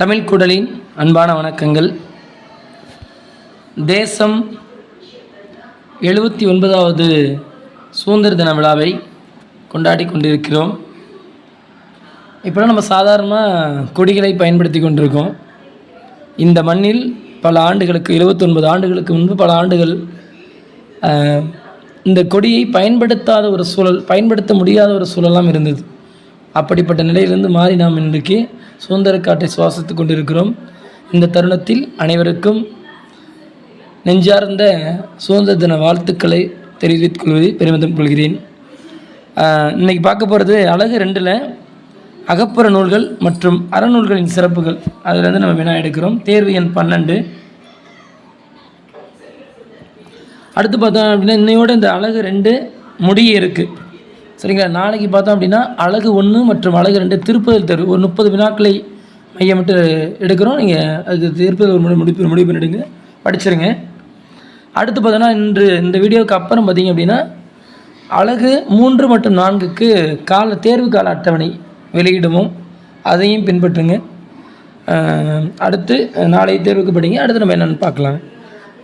தமிழ் குடலின் அன்பான வணக்கங்கள். தேசம் எழுபத்தி ஒன்பதாவது சுதந்திர தின விழாவை கொண்டாடி கொண்டிருக்கிறோம். இப்போலாம் நம்ம சாதாரணமாக கொடிகளை பயன்படுத்தி கொண்டிருக்கோம். இந்த மண்ணில் பல ஆண்டுகளுக்கு எழுபத்தொன்பது ஆண்டுகளுக்கு முன்பு பல ஆண்டுகள் இந்த கொடியை பயன்படுத்தாத ஒரு சூழல் பயன்படுத்த முடியாத ஒரு சூழலாம் இருந்தது. அப்படிப்பட்ட நிலையிலிருந்து மாறி நாம் இன்றைக்கு சுதந்திர காற்றை சுவாசித்து கொண்டிருக்கிறோம். இந்த தருணத்தில் அனைவருக்கும் நெஞ்சார்ந்த சுதந்திர தின வாழ்த்துக்களை தெரிவித்துக் கொள்வதை பெருமிதம் கொள்கிறேன். ஆஹ், இன்னைக்கு பார்க்க போகிறது அழகு ரெண்டில் அகப்புற நூல்கள் மற்றும் அறநூல்களின் சிறப்புகள். அதிலிருந்து நம்ம வினா எடுக்கிறோம். தேர்வு எண் பன்னெண்டு. அடுத்து பார்த்தோம் அப்படின்னா இன்னையோட இந்த அழகு ரெண்டு முடிய இருக்குது சரிங்களா? நாளைக்கு பார்த்தோம் அப்படின்னா அழகு ஒன்று மற்றும் அழகு ரெண்டு திருப்பதில் தேர்வு. ஒரு முப்பது வினாக்களை மையமிட்டு எடுக்கிறோம். நீங்கள் அதுக்கு திருப்பதி ஒரு முடி முடிப்பு முடிவு பண்ணிடுங்க. படிச்சிருங்க. அடுத்து பார்த்தோன்னா இன்று இந்த வீடியோவுக்கு அப்புறம் பார்த்தீங்க அப்படின்னா அழகு மூன்று மற்றும் நான்குக்கு கால தேர்வு கால அட்டவணை வெளியிடுவோம். அதையும் பின்பற்றுங்க. அடுத்து நாளை தேர்வுக்கு படிங்க. அடுத்து நம்ம என்னென்னு பார்க்கலாம்.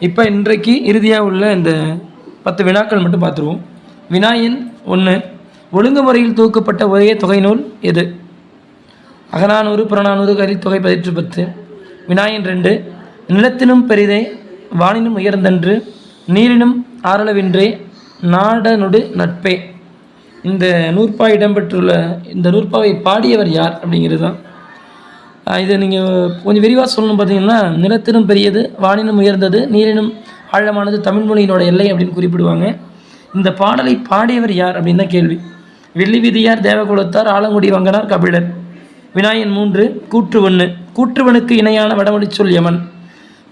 இப்போ இன்றைக்கு இறுதியாக உள்ள இந்த பத்து வினாக்கள் மட்டும் பார்த்துருவோம். வினாயின் ஒன்று ஒழுங்குமுறையில் தூக்கப்பட்ட ஒரே தொகை நூல் எது? அகநானூறு புறநானூறு கலித்தொகை பதிற்று பத்து வினாயின் ரெண்டு. நிலத்தினும் பெரிதே வானினும் உயர்ந்தன்று நீரினும் ஆரளவின்றே நாடனுடு நட்பே. இந்த நூற்பா இடம்பெற்றுள்ள இந்த நூற்பாவை பாடியவர் யார் அப்படிங்கிறது தான். இது நீங்கள் கொஞ்சம் விரிவாக சொல்லணும் பார்த்தீங்கன்னா நிலத்தினும் பெரியது வானினும் உயர்ந்தது நீரினும் ஆழமானது தமிழ் மொழியினோட எல்லை அப்படின்னு குறிப்பிடுவாங்க. இந்த பாடலை பாடியவர் யார் அப்படின்னு தான் கேள்வி. வெள்ளி விதியார் தேவகுலத்தார் ஆலங்குடி வங்கனார் கபிலர். வினாயன் மூன்று கூற்று ஒன்று கூற்றுவனுக்கு இணையான வடமொழி சொல் யமன்.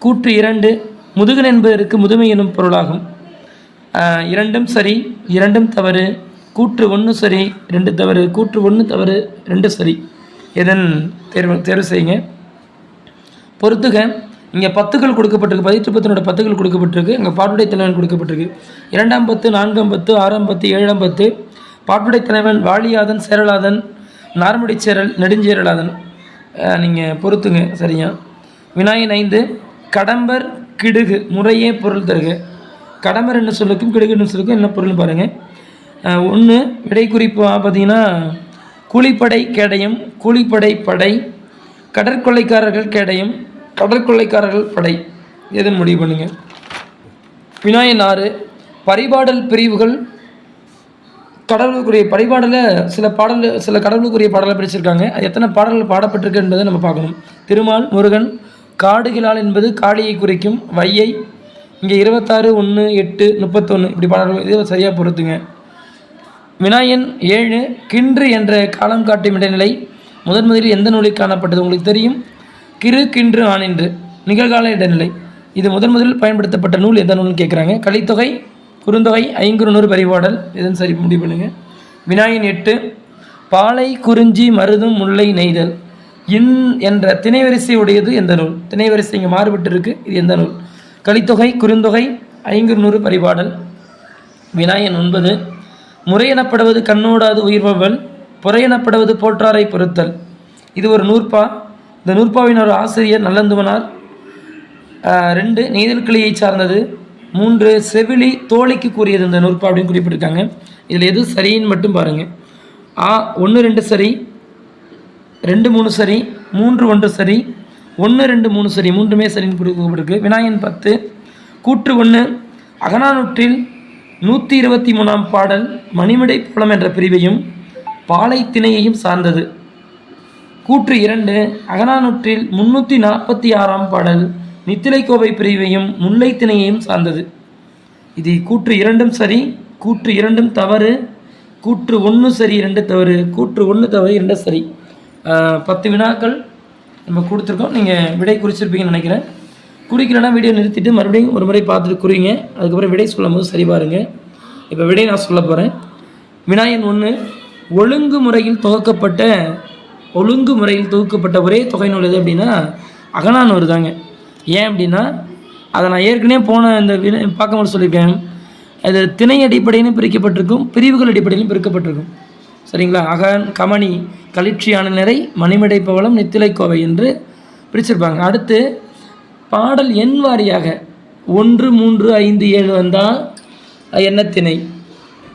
கூற்று இரண்டு முதுகன் என்பதற்கு முதுமை எனும் பொருளாகும். இரண்டும் சரி இரண்டும் தவறு. கூற்று ஒன்று சரி ரெண்டு தவறு. கூற்று ஒன்று தவறு ரெண்டு சரி. எதன் தேர்வு தேர்வு செய்யுங்க. பொறுத்துக இங்கே பத்துகள் கொடுக்கப்பட்டிருக்கு. பதிற்று பத்தினோட பத்துகள் கொடுக்கப்பட்டிருக்கு. இங்கே பாட்டுடை தலைவன் கொடுக்கப்பட்டிருக்கு. இரண்டாம் பத்து நான்காம் பத்து ஆறாம் பத்து ஏழாம் பத்து. பாட்டுடை தலைவன் வாலியாதன் சேரலாதன் நார்முடி சேரல் நெடுஞ்சேரலாதன். நீங்கள் பொறுத்துங்க சரியா? விநாயகன் ஐந்து கடம்பர் கிடுகு முறையே பொருள் தருக. கடம்பர் என்ன சொல்லுக்கும் கிடுகு என்ன சொல்லுக்கும் என்ன பொருள் பாருங்கள் ஒன்று விடை குறிப்பு பார்த்தீங்கன்னா கூலிப்படை கேடயம் கூலிப்படை படை கடற்கொள்ளைக்காரர்கள் கேடயம் கடற்கொள்ளைக்காரர்கள் படை. எதுன்னு முடிவு பண்ணுங்க? வினாயன் ஆறு பரிபாடல் பிரிவுகள் கடவுளுக்குரிய பரிபாடலில் சில பாடல் சில கடவுளுக்குரிய பாடலை பிடிச்சிருக்காங்க. அது எத்தனை பாடல்கள் பாடப்பட்டிருக்கு என்பதை நம்ம பார்க்கணும். திருமால் முருகன் காடுகிலால் என்பது காளியை குறிக்கும் வையை. இங்கே இருபத்தாறு ஒன்று எட்டு முப்பத்தொன்று இப்படி பாடல்கள் இதை சரியாக பொறுத்துங்க. வினாயன் ஏழு கின்று என்ற காலம் காட்டும் இடைநிலை முதன் முதலில் எந்த நூலில் காணப்பட்டது உங்களுக்கு தெரியும்? கிறு கின்று ஆனின்று நிகழ்கால இடைநிலை. இது முதன் முதலில் பயன்படுத்தப்பட்ட நூல் எந்த நூல்னு கேட்குறாங்க கலித்தொகை குறுந்தொகை ஐங்குறுநூறு பரிபாடல். எதுன்னு சரி முடிவு பண்ணுங்க. வினாயன் எட்டு பாலை குறிஞ்சி மருதும் முல்லை நெய்தல். இன் என்ற திணைவரிசை உடையது எந்த நூல்? திணைவரிசை இங்கே மாறுபட்டு இருக்கு இது எந்த நூல்? கலித்தொகை குறுந்தொகை ஐங்குறுநூறு பரிபாடல். வினாயன் ஒன்பது முறையெனப்படுவது கண்ணோடாது உயிர்பவள் புறையெனப்படுவது போற்றாரை பொறுத்தல். இது ஒரு நூற்பா. இந்த நூற்பாவின் ஒரு ஆசிரியர் நல்லந்துவனார். ரெண்டு நெய்தல் கிளியை சார்ந்தது. மூன்று செவிலி தோழிக்கு கூறியது இந்த நூற்பா அப்படின்னு குறிப்பிட்டிருக்காங்க. இதில் எது சரின்னு மட்டும் பாருங்கள் ஆ ஒன்று ரெண்டு சரி ரெண்டு மூணு சரி மூன்று ஒன்று சரி ஒன்று ரெண்டு மூணு சரி மூன்றுமே சரின்னு குறிப்பிட்டிருக்கு. விநாயகன் பத்து கூற்று ஒன்று அகநானூற்றில் நூற்றி இருபத்தி மூணாம் பாடல் மணிமடை புலம் என்ற பிரிவையும் பாலை திணையையும் சார்ந்தது. கூற்று இரண்டு அகநானூற்றில் முன்னூற்றி நாற்பத்தி ஆறாம் பாடல் நித்திலைக்கோவை பிரிவையும் முல்லை திணையையும் சார்ந்தது. இது கூற்று இரண்டும் சரி கூற்று இரண்டும் தவறு கூற்று ஒன்று சரி இரண்டு தவறு கூற்று ஒன்று தவறு இரண்டு சரி. பத்து வினாக்கள் நம்ம கொடுத்துருக்கோம். நீங்கள் விடை குறிச்சிருப்பீங்கன்னு நினைக்கிறேன். குறிக்கலன்னா வீடியோ நிறுத்திட்டு மறுபடியும் ஒரு முறை பார்த்துட்டு குறிங்க. அதுக்கப்புறம் விடை சொல்லும் போது சரி பாருங்க. இப்போ விடை நான் சொல்ல போகிறேன் வினாயன் ஒன்று ஒழுங்கு முறையில் துவக்கப்பட்ட ஒழுங்கு முறையில் தொகுக்கப்பட்ட ஒரே தொகை நூல் எது அப்படின்னா அகநானூறு தாங்க. ஏன் அப்படின்னா அதை நான் ஏற்கனவே போன இந்த பார்க்கும்போது சொல்லியிருக்கேன். அது திணை அடிப்படையிலும் பிரிக்கப்பட்டிருக்கும் பிரிவுகள் அடிப்படையிலும் பிரிக்கப்பட்டிருக்கும். சரிங்களா? அகன் கமணி களிற்றியான நிறை மணிமடை பவளம் நித்திலை கோவை என்று பிரிச்சிருப்பாங்க. அடுத்து பாடல் எண் வாரியாக ஒன்று மூன்று ஐந்து ஏழு வந்தால் எண்ணத்திணை திணை?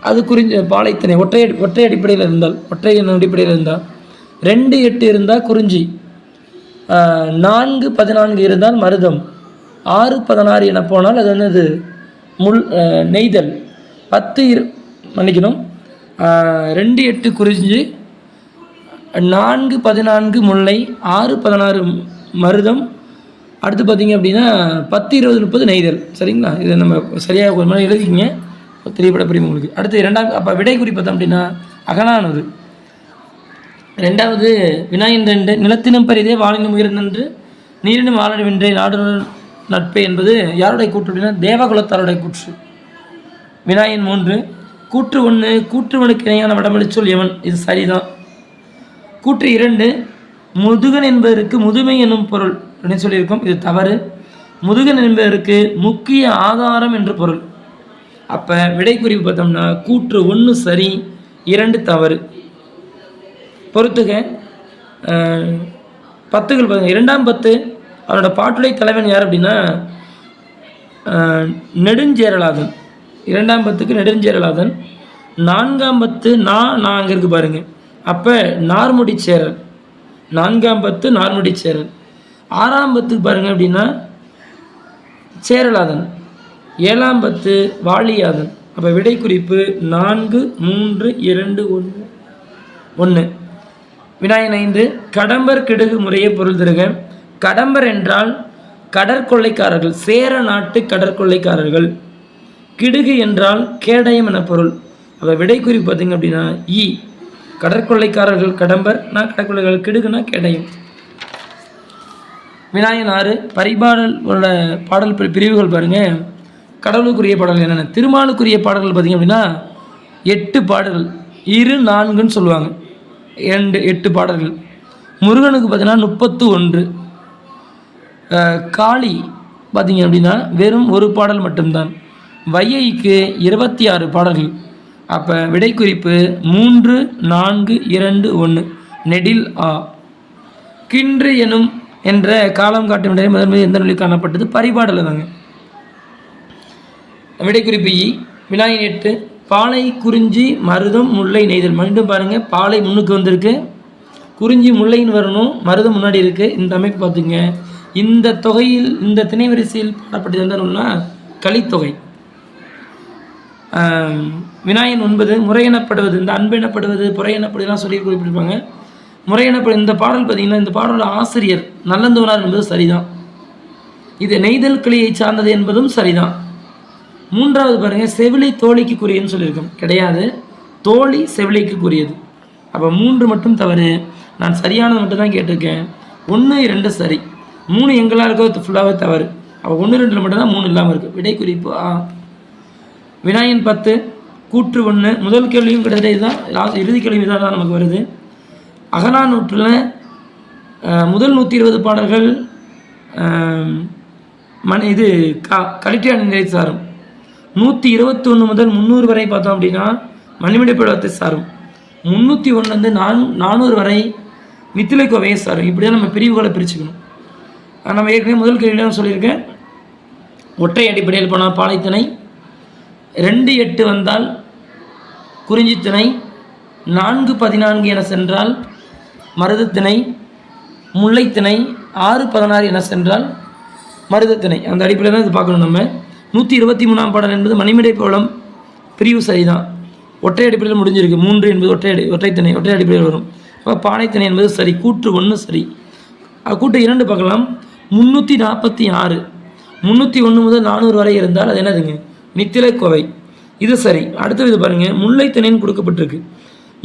அது குறிஞ்ச பாலைத்திணை. ஒற்றை ஒற்றை அடிப்படையில் இருந்தால் ஒற்றை எண்ண அடிப்படையில் இருந்தால் ரெண்டு எட்டு இருந்தால் குறிஞ்சி. நான்கு பதினான்கு இருந்தால் மருதம். ஆறு பதினாறு என போனால் அது என்னது? முள் நெய்தல். பத்து இரு மன்னிக்கணும். ரெண்டு எட்டு குறிஞ்சி. நான்கு பதினான்கு முல்லை ஆறு பதினாறு மருதம். அடுத்து பார்த்தீங்க அப்படின்னா பத்து இருபது முப்பது நெய்தல். சரிங்களா? இதை நம்ம சரியாக கொஞ்சம் எழுதிக்கிங்க. தெரியப்பட புரியும் உங்களுக்கு? அடுத்து இரண்டாம் அப்போ விடை குறி பார்த்தோம் அப்படின்னா அகலானது ரெண்டாவது வினாயின் ரெண்டு நிலத்தினும் பெரிதே வானினும் உயர்ந்தென்று நீரினும் வாழவின்றே நாடுடன் நட்பே என்பது யாருடைய கூற்று அப்படின்னா தேவகுலத்தாருடைய கூற்று. வினாயின் மூன்று கூற்று ஒன்று கூற்றுவனுக்கு இணையான வடமொழி எவன்? இது சரிதான். கூற்று இரண்டு முதுகன் என்பதற்கு முதுமை என்னும் பொருள் அப்படின்னு சொல்லியிருக்கோம். இது தவறு. முதுகன் என்பதற்கு முக்கிய ஆதாரம் என்று பொருள். அப்போ விடை குறிப்பு பார்த்தோம்னா கூற்று ஒன்று சரி இரண்டு தவறு. பொறுத்துக. பத்துகள் பாருங்கள் இரண்டாம் பத்து அவனோட பாட்டுடை தலைவன் யார் அப்படின்னா நெடுஞ்சேரலாதன் இரண்டாம் பத்துக்கு நெடுஞ்சேரலாதன் நான்காம் பத்து நா நான் அங்கே இருக்கு பாருங்க. அப்போ நார்முடி சேரல் நான்காம் பத்து நார்முடி சேரல் ஆறாம் பத்துக்கு பாருங்க அப்படின்னா சேரலாதன். ஏழாம் பத்து வாலியாதன். அப்போ விடை குறிப்பு நான்கு மூன்று இரண்டு ஒன்று ஒன்று. வினாயன் ஐந்து கடம்பர் கிடுகு முறையை பொருள் தருக. கடம்பர் என்றால் கடற்கொள்ளைக்காரர்கள் சேர நாட்டு கடற்கொள்ளைக்காரர்கள் கிடுகு என்றால் கேடயம் என பொருள். அப்போ விடை குறிப்பு பார்த்தீங்க அப்படின்னா ஈ கடற்கொள்ளைக்காரர்கள் கடம்பர் நான் கடற்கொள்ளைக்காரர்கள் கிடுகுனா கேடயம். விநாயகன் ஆறு பரிபாடலோட பாடல் பிரிவுகள் பாருங்கள் கடவுளுக்குரிய பாடல்கள் என்னென்ன? திருமாலுக்குரிய பாடல்கள் பார்த்தீங்க அப்படின்னா எட்டு பாடல்கள் இரு நான்குன்னு சொல்லுவாங்க. இரண்டு எட்டு பாடல்கள். முருகனுக்கு பார்த்தீங்கன்னா முப்பத்து ஒன்று காளி பார்த்தீங்க அப்படின்னா வெறும் ஒரு பாடல் மட்டும்தான். வையைக்கு இருபத்தி ஆறு பாடல்கள். அப்போ விடைக்குறிப்பு மூன்று நான்கு இரண்டு ஒன்று நெடில் ஆ. கின்று எனும் என்ற காலம் காட்டும் விடை முதன் எந்த நூலில் காணப்பட்டது? பரிபாடல் தாங்க. விடைக்குறிப்பு இ. வினாயின் எட்டு பாலை குறிஞ்சி மருதம் முல்லை நெய்தல். மீண்டும் பாருங்கள் பாலை முன்னுக்கு வந்திருக்கு. குறிஞ்சி முல்லைன்னு வரணும். மருதம் முன்னாடி இருக்குது இந்த அமைப்பு பார்த்துங்க. இந்த தொகையில் இந்த திணை வரிசையில் பாடப்பட்டது எந்த கலித்தொகை. விநாயகன் ஒன்பது முறை எனப்படுவது இந்த அன்பு எனப்படுவது புறை எனப்படுதுலாம் சொல்லி குறிப்பிட்டிருப்பாங்க. முறை எனப்படும் இந்த பாடல் பார்த்திங்கன்னா இந்த பாடலோட ஆசிரியர் நல்லந்தவனார் என்பது சரிதான். இது நெய்தல் கிளியை சார்ந்தது என்பதும் சரிதான். மூன்றாவது பாருங்கள் செவிலி தோழிக்கு குறியன்னு சொல்லியிருக்கோம். கிடையாது. தோழி செவிலிக்கு குறியது அப்போ மூன்று மட்டும் தவறு. நான் சரியானது மட்டும் தான் கேட்டிருக்கேன். ஒன்று இரண்டு சரி. மூணு எங்களாக இருக்கோ ஃபுல்லாகவே தவறு. அப்போ ஒன்று ரெண்டில் மட்டும்தான் மூணு இல்லாமல் இருக்குது விடை குறிப்பு ஆ. வினாயன் பத்து கூற்று ஒன்று முதல் கேள்வியும் கிட்டத்தட்ட இதுதான். லாஸ்ட் இறுதி கேள்வி தான் நமக்கு வருது. அகனா நூற்றில் முதல் நூற்றி இருபது பாடல்கள் அஹ், இது க கலிட்டியான நிலை சாரும் நூற்றி இருபத்தொன்று முதல் முந்நூறு வரை பார்த்தோம் அப்படின்னா மணிமணி பழத்தை சாரும். முந்நூற்றி ஒன்றுலேருந்து நான் நானூறு வரை மித்திலை கோவையை சாரும். இப்படி தான் நம்ம பிரிவுகளை பிரிச்சுக்கணும். நம்ம ஏற்கனவே முதல் கேள்வியில் சொல்லியிருக்கேன். ஒற்றை அடிப்படையில் போனால் பாலைத்திணை ரெண்டு எட்டு வந்தால் குறிஞ்சித்திணை நான்கு பதினான்கு என சென்றால் மருதத்திணை முல்லைத்திணை ஆறு பதினாறு என சென்றால் மருதத்திணை. அந்த அடிப்படையில் தான் இது பார்க்கணும் நம்ம. நூற்றி இருபத்தி மூணாம் பாடல் என்பது மணிமடை பவளம் பிரிவு சரிதான். ஒற்றை அடிப்படையில் முடிஞ்சிருக்கு. மூன்று என்பது ஒற்றை அடி ஒற்றைத்திணை ஒற்றை அடிப்படையில் வரும். அப்போ பானைத்திணை என்பது சரி கூற்று ஒன்று சரி. கூட்டு இரண்டு பார்க்கலாம். முந்நூற்றி நாற்பத்தி ஆறு. முந்நூற்றி ஒன்று முதல் நானூறு வரை இருந்தால் அது என்னதுங்க? நித்திலை கோவை. இது சரி. அடுத்தது இது பாருங்கள் முல்லைத்திணைன்னு கொடுக்கப்பட்டிருக்கு.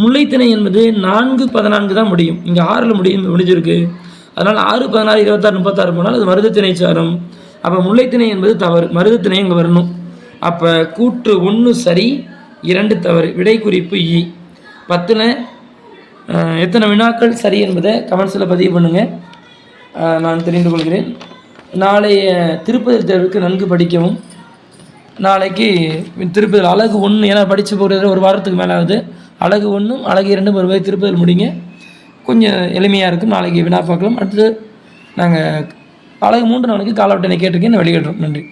முல்லைத்திணை என்பது நான்கு பதினான்கு தான் முடியும். இங்கே ஆறில் முடியும் முடிஞ்சிருக்கு. அதனால் ஆறு பதினாறு இருபத்தாறு முப்பத்தாறு போனால் அது மருதத்திணை சாரும். அப்போ முல்லைத்திணை என்பது தவறு மருதத்திணை இங்கே வரணும். அப்போ கூற்று ஒன்று சரி இரண்டு தவறு விடை குறிப்பு இ. பத்தில் எத்தனை வினாக்கள் சரி என்பதை கமெண்ட்ஸில் பதிவு பண்ணுங்கள் நான் தெரிந்து கொள்கிறேன். நாளைய திருப்பதி தேர்வுக்கு நன்கு படிக்கவும். நாளைக்கு திருப்பதி அழகு ஒன்று ஏன்னா படித்து போகிறது ஒரு வாரத்துக்கு மேலே ஆகுது அழகு ஒன்றும் அழகு இரண்டும் ஒரு வரை திருப்பதில் முடிங்க. கொஞ்சம் எளிமையாக இருக்கும். நாளைக்கு வினா பார்க்கலாம். அடுத்து நாங்கள் அழகு மூன்று நாளைக்கு காலவட்டனை கேட்டிருக்கேன். வெளியிடுறோம். நன்றி.